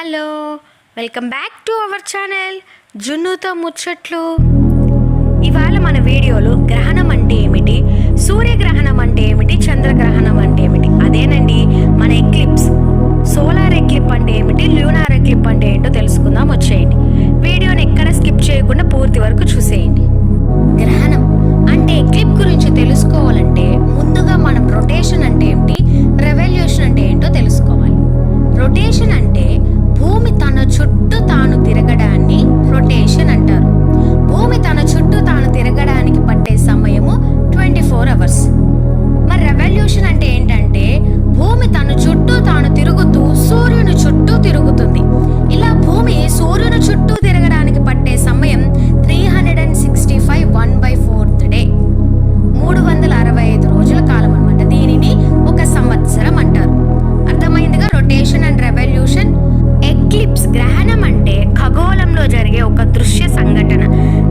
Hello welcome back to our channel జున్నుతో ముచ్చట్లు. ఇవాళ మన వీడియోలో గ్రహణం అంటే ఏమిటి? సూర్యగ్రహణం అంటే ఏమిటి? చంద్రగ్రహణం అంటే ఏమిటి? అదేనండి మన ఎక్లిప్స్. సోలార్ ఎక్లిప్ అంటే ఏమిటి? ల్యూనార్ ఎక్లిప్ అంటే ఏంటో తెలుసుకుందాం వచ్చేయండి. వీడియోని ఎక్కడ స్కిప్ చేయకుండా పూర్తి వరకు చూసేయండి. గ్రహణం తిరుగుతుంది. ఇలా భూమి సూర్యుని చుట్టూ తిరగడానికి పట్టే సమయం three hundred and sixty five one by fourth day మూడు వందల అరవై ఐదు రోజుల కాలం అనమాట దీనిని ఒక సంవత్సరం అంటారు. అర్థమైందిగా? రొటేషన్ అండ్ రెవల్యూషన్ ఎక్లిప్స్ గ్రహణం అంటే ఖగోళంలో జరిగే ఒక దృశ్య సంఘటన.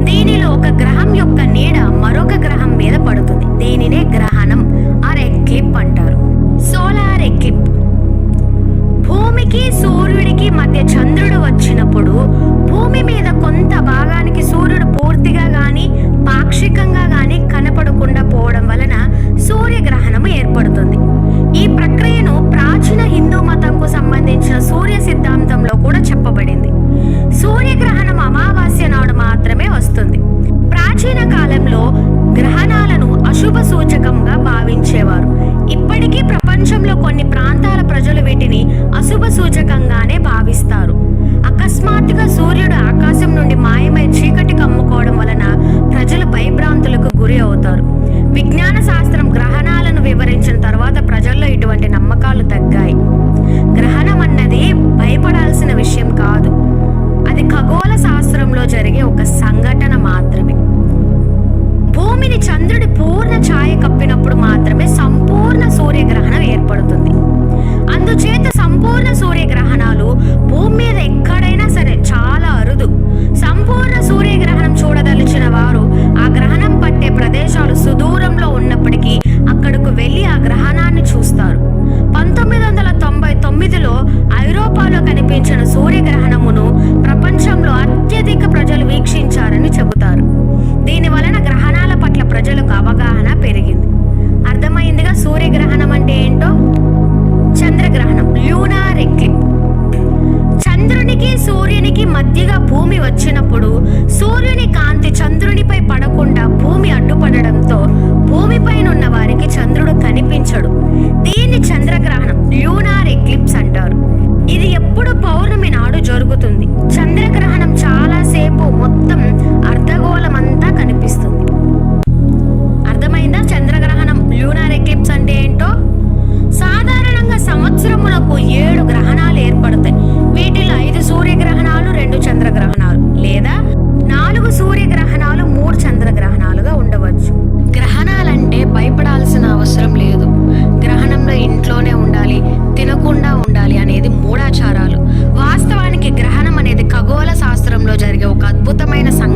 దీనిలో ఒక గ్రహం యొక్క నీడ మరొక గ్రహం మీద పడుతుంది. దీనినే గ్రహణం ఆర్ ఎక్లిప్ అంటారు. సోలార్ ఎక్లిప్ సూచకంగా భావించేవారు. ఇప్పటికీ ప్రపంచంలో కొన్ని ప్రాంతాలు భూమి వచ్చినప్పుడు సూర్యుని కాంతి చంద్రునిపై పడకుండా భూమి అడ్డుపడడంతో భూమిపైనున్న వారికి చంద్రుడు కనిపించడు. సంవత్సరంలో జరిగే ఒక అద్భుతమైన సంఘటన